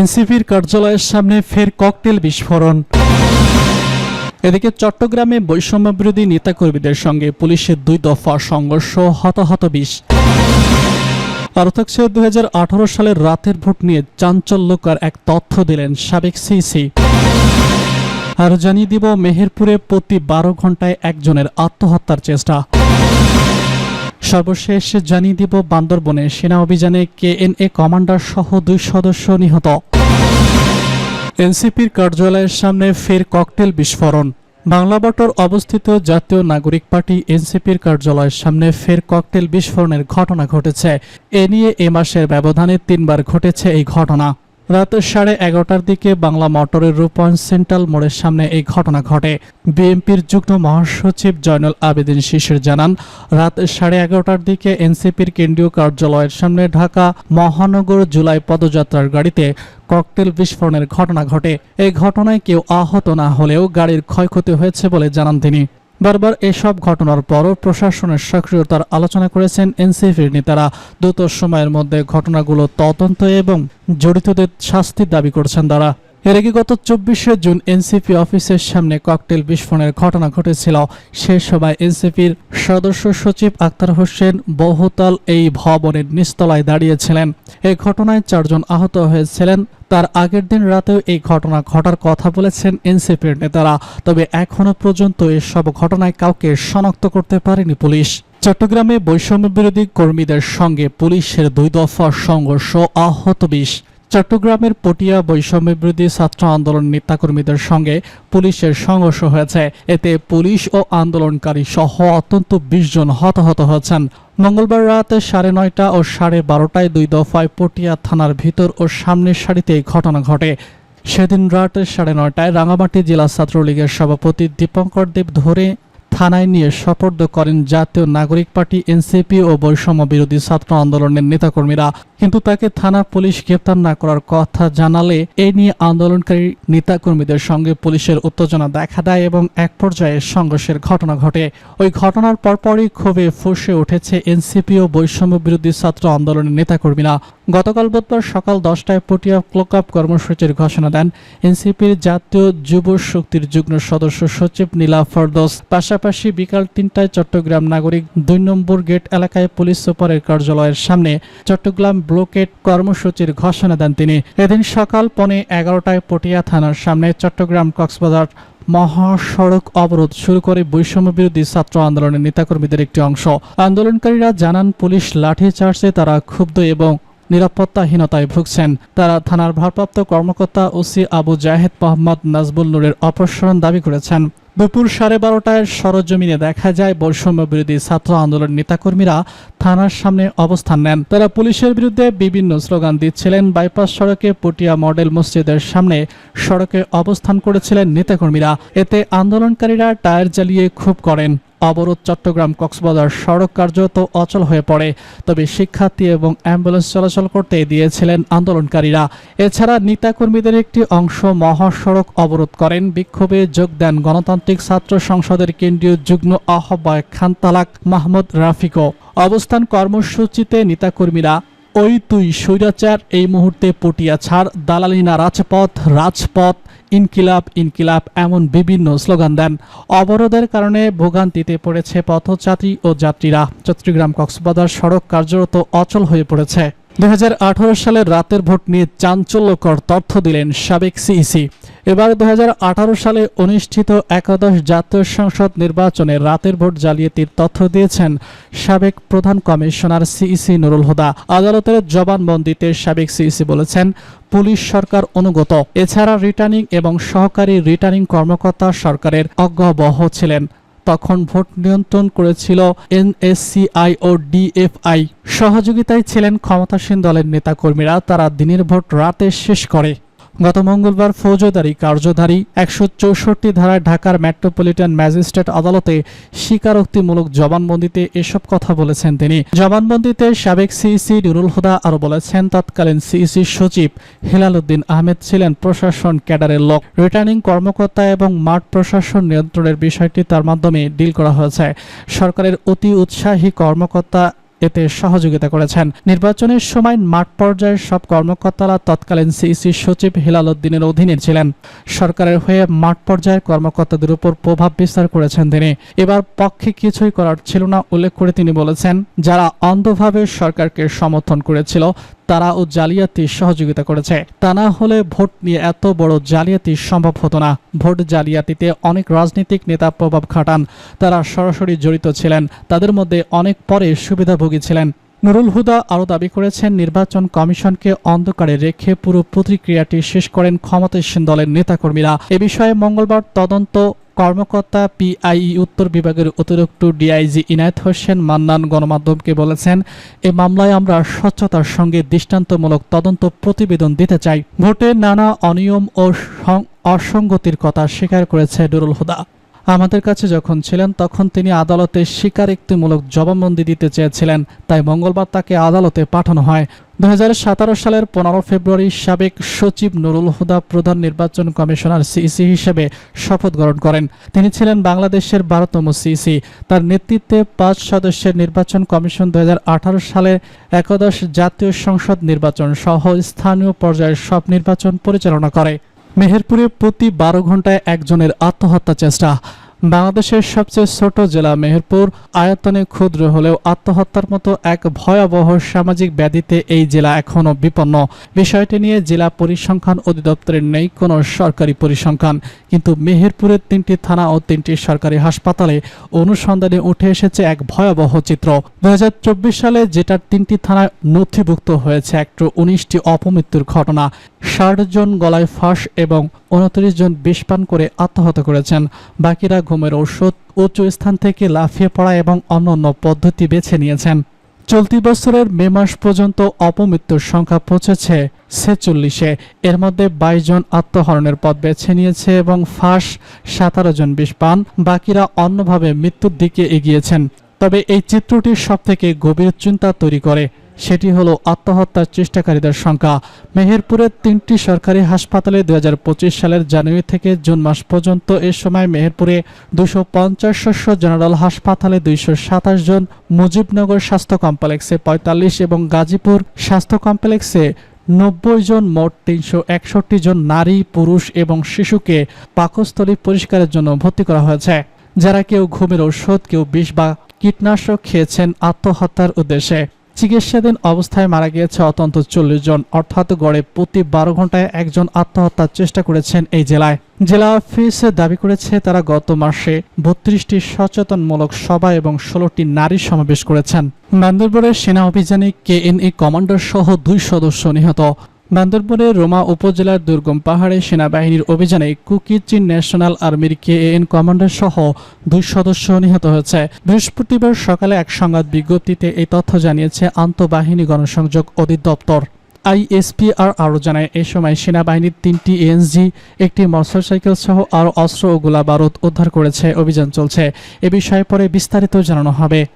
এনসিপির কার্যালয়ের সামনে ফের ককটেল বিস্ফোরণ। এদিকে চট্টগ্রামে বৈষম্য বিরোধী নেতাকর্মীদের সঙ্গে পুলিশের দুই দফা সংঘর্ষ, হতাহত বিশ আরও থাকছে দুই সালের রাতের ভোট নিয়ে চাঞ্চল্যকর এক তথ্য দিলেন সাবেক সিসি আর জানিয়ে দিব, মেহেরপুরে প্রতি বারো ঘন্টায় একজনের আত্মহত্যার চেষ্টা। সর্বশেষ জানিয়ে দিব, বান্দরবনে সেনা অভিযানে কেএনএ কমান্ডার সহ দুই সদস্য নিহত। এনসিপির কার্যালয়ের সামনে ফের ককটেল বিস্ফোরণ। বাংলাবটর অবস্থিত জাতীয় নাগরিক পার্টি এনসিপির কার্যালয়ের সামনে ফের ককটেল বিস্ফোরণের ঘটনা ঘটেছে। এ নিয়ে এ মাসের ব্যবধানে তিনবার ঘটেছে এই ঘটনা। রাত সাড়ে এগারোটার দিকে বাংলা মোটরের রূপায়ণ সেন্ট্রাল মোড়ের সামনে এই ঘটনা ঘটে। বিএনপির যুগ্ম মহাসচিব জয়নুল আবেদিন শিশির জানান, রাত সাড়ে এগারোটার দিকে এনসিপির কেন্দ্রীয় কার্যালয়ের সামনে ঢাকা মহানগর জুলাই পদযাত্রার গাড়িতে ককটেল বিস্ফোরণের ঘটনা ঘটে। এই ঘটনায় কেউ আহত না হলেও গাড়ির ক্ষয়ক্ষতি হয়েছে বলে জানান তিনি। বারবার এসব ঘটনার পরও প্রশাসনের সক্রিয়তার আলোচনা করেছেন এনসিপির নেতারা। দ্রুত সময়ের মধ্যে ঘটনাগুলো তদন্ত এবং জড়িতদের শাস্তির দাবি করছেন তারা। এর আগে গত চব্বিশে জুন এনসিপি অফিসের সামনে ককটেল বিস্ফোরণের ঘটনা ঘটেছিল। সে সময় এনসিপির সদস্য সচিব আক্তার হোসেন বহুতল এই ভবনের নিস্তলায় দাঁড়িয়েছিলেন। এই ঘটনায় চারজন আহত হয়েছিলেন। তার আগের দিন রাতেও এই ঘটনা ঘটার কথা বলেছেন এনসিপির নেতারা। তবে এখনও পর্যন্ত এসব ঘটনায় কাউকে শনাক্ত করতে পারেনি পুলিশ। চট্টগ্রামে বৈষম্য বিরোধী কর্মীদের সঙ্গে পুলিশের দুই দফা সংঘর্ষ, আহত বিশ। চট্টগ্রামের পটিয়া বৈষম্য বিরোধী ছাত্র আন্দোলন নেতাকর্মীদের সঙ্গে পুলিশের সংঘর্ষ হয়েছে। এতে পুলিশ ও আন্দোলনকারী সহ অত্যন্ত বিশ জন হতাহত হয়েছেন। মঙ্গলবার রাতে সাড়ে নয়টা ও সাড়ে বারোটায় দুই দফায় পটিয়া থানার ভিতর ও সামনের সারিতে ঘটনা ঘটে। সেদিন রাত সাড়ে নয়টায় রাঙামাটি জেলা ছাত্রলীগের সভাপতি দীপঙ্কর দেব ধরে থানায় নিয়ে সোপর্দ করেন জাতীয় নাগরিক পার্টি, এনসিপি ও বৈষম্য বিরোধী ছাত্র আন্দোলনের নেতাকর্মীরা। কিন্তু তাকে থানা পুলিশ গ্রেপ্তার না করার কথা জানালে এ নিয়ে আন্দোলনকারী নেতাকর্মীদের সঙ্গে পুলিশের উত্তেজনা দেখা দেয় এবং এক পর্যায়ে সংঘর্ষের ঘটনা ঘটে। ওই ঘটনার পরপরই ক্ষোভে ফুসে উঠেছে এনসিপি ও বৈষম্য বিরোধী ছাত্র আন্দোলনের নেতাকর্মীরা। গতকাল বুধবার সকাল দশটায় পটিয়া ক্লোকাপ কর্মসূচির ঘোষণা দেন এনসিপির জাতীয় যুব শক্তির যুগ্ম সদস্য সচিব নীলা ফরদোস। পাশাপাশি বিকাল তিনটায় চট্টগ্রাম নাগরিক দুই নম্বর গেট এলাকায় পুলিশ সুপারের কার্যালয়ের সামনে চট্টগ্রাম ব্লকেট কর্মসূচির ঘোষণা দেন তিনি। এদিন সকাল পনে এগারোটায় পটিয়া থানার সামনে চট্টগ্রাম কক্সবাজার মহাসড়ক অবরোধ শুরু করে বৈষম্য বিরোধী ছাত্র আন্দোলনের নেতাকর্মীদের একটি অংশ। আন্দোলনকারীরা জানান, পুলিশ লাঠিচার্জে তারা ক্ষুব্ধ এবং নিরাপত্তাহীনতায় ভুগছেন। তারা থানার ভারপ্রাপ্ত কর্মকর্তা ওসি আবু জাহেদ মোহাম্মদ নাজবুল নূরের অপসারণ দাবি করেছেন। দুপুর সাড়ে বারোটায় সরজমিনে দেখা যায় বৈষম্য বিরোধী ছাত্র আন্দোলন নেতাকর্মীরা থানার সামনে অবস্থান নেন। তারা পুলিশের বিরুদ্ধে বিভিন্ন স্লোগান দিচ্ছিলেন। বাইপাস সড়কে পটিয়া মডেল মসজিদের সামনে সড়কে অবস্থান করেছিলেন নেতাকর্মীরা। এতে আন্দোলনকারীরা টায়ার জ্বালিয়ে ক্ষোভ করেন। অবরোধ চট্টগ্রাম কক্সবাজার সড়ক কার্যত অচল হয়ে পড়ে। তবে শিক্ষার্থী এবং অ্যাম্বুলেন্স চলাচল করতে দিয়েছিলেন আন্দোলনকারীরা। এছাড়া নেতাকর্মীদের একটি অংশ মহাসড়ক অবরোধ করেন। বিক্ষোভে যোগ দেন গণতান্ত্রিক ছাত্র সংসদের কেন্দ্রীয় যুগ্ম আহ্বায়ক খানতালাক মাহমুদ রাফিকো অবস্থান কর্মসূচিতে নেতাকর্মীরা, ওই তুই স্বৈরাচার, এই মুহূর্তে পটিয়া ছাড়, দালালিনা রাজপথ রাজপথ ইনকিলাব ইনকিলাব এমন বিভিন্ন স্লোগান দেন। অবরোধের কারণে ভোগান্তিতে পড়েছে পথযাত্রী ও যাত্রীরা। চট্টগ্রাম কক্সবাজার সড়ক কার্যরত অচল হয়ে পড়েছে। দুই হাজার আঠারো সালের রাতের ভোট নিয়ে চাঞ্চল্যকর তথ্য দিলেন সাবেক সিইসি। এবার দু হাজার আঠারো সালে অনুষ্ঠিত একাদশ জাতীয় সংসদ নির্বাচনে রাতের ভোট জালিয়াতির তথ্য দিয়েছেন সাবেক প্রধান কমিশনার সিইসি নুরুল হুদা। আদালতের জবানবন্দিতে সাবেক সিইসি বলেছেন, পুলিশ সরকার অনুগত। এছাড়া রিটার্নিং এবং সহকারী রিটার্নিং কর্মকর্তা সরকারের অজ্ঞাবহ ছিলেন। তখন ভোট নিয়ন্ত্রণ করেছিল এনএসসিআই ও ডিএফআই। সহযোগিতায় ছিলেন ক্ষমতাসীন দলের নেতাকর্মীরা। তারা দিনের ভোট রাতে শেষ করে। গত মঙ্গলবার ফৌজদারি কার্যধারী একশো চৌষট্টি ধারায় ঢাকার মেট্রোপলিটন ম্যাজিস্ট্রেট আদালতে স্বীকারোক্তিমূলক জবানবন্দিতে এসব কথা বলেছেন তিনি। জবানবন্দিতে সাবেক সিইসি নুরুল হুদা আরও বলেছেন, তৎকালীন সিইসি সচিব হেলাল উদ্দিন আহমেদ ছিলেন প্রশাসন ক্যাডারের লোক। রিটার্নিং কর্মকর্তা এবং মাঠ প্রশাসন নিয়ন্ত্রণের বিষয়টি তার মাধ্যমে ডিল করা হয়েছে। সরকারের অতি উৎসাহী কর্মকর্তা এতে সহযোগিতা করেছেন। নির্বাচনের সময় মাঠ পর্যায়ের সব কর্মকর্তারা তৎকালীন সিইসি সচিব হেলাল উদ্দিনের অধীনে ছিলেন। সরকারের হয়ে মাঠ পর্যায়ের কর্মকর্তাদের উপর প্রভাব বিস্তার করেছেন তিনি। এবার পক্ষে কিছুই করার ছিল না, উল্লেখ করে তিনি বলেছেন, যারা অন্ধভাবে সরকারকে সমর্থন করেছিল তারা ও জালিয়াতি সহযোগিতা করেছে। তা না হলে ভোট নিয়ে এত বড় জালিয়াতি সম্ভব হতো না। ভোট জালিয়াতিতে অনেক রাজনৈতিক নেতা প্রভাব খাটান। তারা সরাসরি জড়িত ছিলেন। তাদের মধ্যে অনেক পরে সুবিধাভোগী ছিলেন। নুরুল হুদা আরও দাবি করেছেন, নির্বাচন কমিশনকে অন্ধকারে রেখে পুরো প্রতিক্রিয়াটি শেষ করেন ক্ষমতাসীন দলের নেতাকর্মীরা। এ বিষয়ে মঙ্গলবার তদন্ত কর্মকর্তা পিআইই উত্তর বিভাগের অতিরিক্ত ডিআইজি ইনায়েত হোসেন মান্নান গণমাধ্যমকে বলেছেন, এ মামলায় আমরা স্বচ্ছতার সঙ্গে দৃষ্টান্তমূলক তদন্ত প্রতিবেদন দিতে চাই। ভোটে নানা অনিয়ম ও অসঙ্গতির কথা স্বীকার করেছে নুরুল হুদা। আমাদের কাছে যখন ছিলেন, তখন তিনি আদালতে স্বীকারোক্তিমূলক জবানবন্দি দিতে চেয়েছিলেন, তাই মঙ্গলবার তাকে আদালতে পাঠানো হয়। দুহাজার সতেরো সালের পনেরো ফেব্রুয়ারি সাবেক সচিব নুরুল হুদা প্রধান নির্বাচন কমিশনার সিইসি হিসেবে শপথ গ্রহণ করেন। তিনি ছিলেন বাংলাদেশের বারোতম সিইসি। তার নেতৃত্বে পাঁচ সদস্যের নির্বাচন কমিশন দু সালে একাদশ জাতীয় সংসদ নির্বাচন সহ স্থানীয় পর্যায়ের সব নির্বাচন পরিচালনা করে। মেহেরপুরে প্রতি বারো ঘন্টায় একজনের আত্মহত্যা চেষ্টা। বাংলাদেশের সবচেয়ে ছোট জেলা মেহেরপুর, আয়তনে ক্ষুদ্র হলেও আত্মহত্যার মতো এক ভয়াবহ সামাজিক ব্যাধিতে এই জেলা এখনও বিপন্ন। বিষয়টি নিয়ে জেলা পরিসংখ্যান অধিদপ্তরের নেই কোনো সরকারি পরিসংখ্যান। কিন্তু মেহেরপুরের তিনটি থানা ও তিনটি সরকারি হাসপাতালে অনুসন্ধানে উঠে এসেছে এক ভয়াবহ চিত্র। দু হাজার চব্বিশ সালে যেটার তিনটি থানায় নথিভুক্ত হয়েছে একটু উনিশটি অপমৃত্যুর ঘটনা। ষাট জন গলায় ফাঁস এবং উনত্রিশ জন বিষপান করে আত্মহত্যা করেছেন। বাকিরা ঘুমের ঔষধ উঁচু স্থান থেকে লাফিয়ে পড়া এবং অন্যান্য পদ্ধতি বেছে নিয়েছেন। চলতি বছরের মে মাস পর্যন্ত অপমৃত্যুর সংখ্যা পৌঁছেছে ছেচল্লিশে। এর মধ্যে বাইশ জন আত্মহরণের পথ বেছে নিয়েছে এবং ফাঁস সাতারো জন বিষ পান, বাকিরা অন্যভাবে মৃত্যুর দিকে এগিয়েছেন। তবে এই চিত্রটি সবথেকে গভীর চিন্তা তৈরি করে। সেটি হলো আত্মহত্যার চেষ্টাকারীদের সংখ্যা। মেহেরপুরের তিনটি সরকারি হাসপাতালে দুই হাজার পঁচিশ সালের জানুয়ারি থেকে জুন মাস পর্যন্ত এ সময় মেহেরপুরে দুশো পঞ্চাশ জেনারেল হাসপাতালে দুইশো সাতাশ জন, মুজিবনগর স্বাস্থ্য কমপ্লেক্সে পঁয়তাল্লিশ এবং গাজীপুর স্বাস্থ্য কমপ্লেক্সে নব্বই জন, মোট তিনশো একষট্টি জন নারী, পুরুষ এবং শিশুকে পাকস্থলী পরিষ্কারের জন্য ভর্তি করা হয়েছে। যারা কেউ ঘুমের ঔষধ, কেউ বিষ বা কীটনাশক খেয়েছেন আত্মহত্যার উদ্দেশ্যে। চিকিৎসাধীন অবস্থায় মারা গিয়েছে অত্যন্ত চল্লিশ জন, অর্থাৎ গড়ে প্রতি বারো ঘন্টায় একজন আত্মহত্যার চেষ্টা করেছেন এই জেলায়। জেলা অফিস দাবি করেছে তারা গত মাসে বত্রিশটি সচেতনমূলক সভা এবং ষোলোটি নারী সমাবেশ করেছেন। বান্দরবনের সেনা অভিযানে কেএনএ কমান্ডার সহ দুই সদস্য নিহত। বান্দরবনের রোমা উপজেলার দুর্গম পাহাড়ে সেনাবাহিনীর অভিযানে কুকি কুকিচিন ন্যাশনাল আর্মির কেএন কমান্ডার সহ দুই সদস্য নিহত হয়েছে। বৃহস্পতিবার সকালে এক সংবাদ বিজ্ঞপ্তিতে এই তথ্য জানিয়েছে আন্তঃবাহিনী গণসংযোগ অধিদপ্তর। আইএসপিআর আরও জানায়, এ সময় সেনাবাহিনীর তিনটি এএনজি, একটি মোটরসাইকেল সহ আরও অস্ত্র ও গোলা বারুদ উদ্ধার করেছে। অভিযান চলছে। এ বিষয়ে পরে বিস্তারিত জানানো হবে।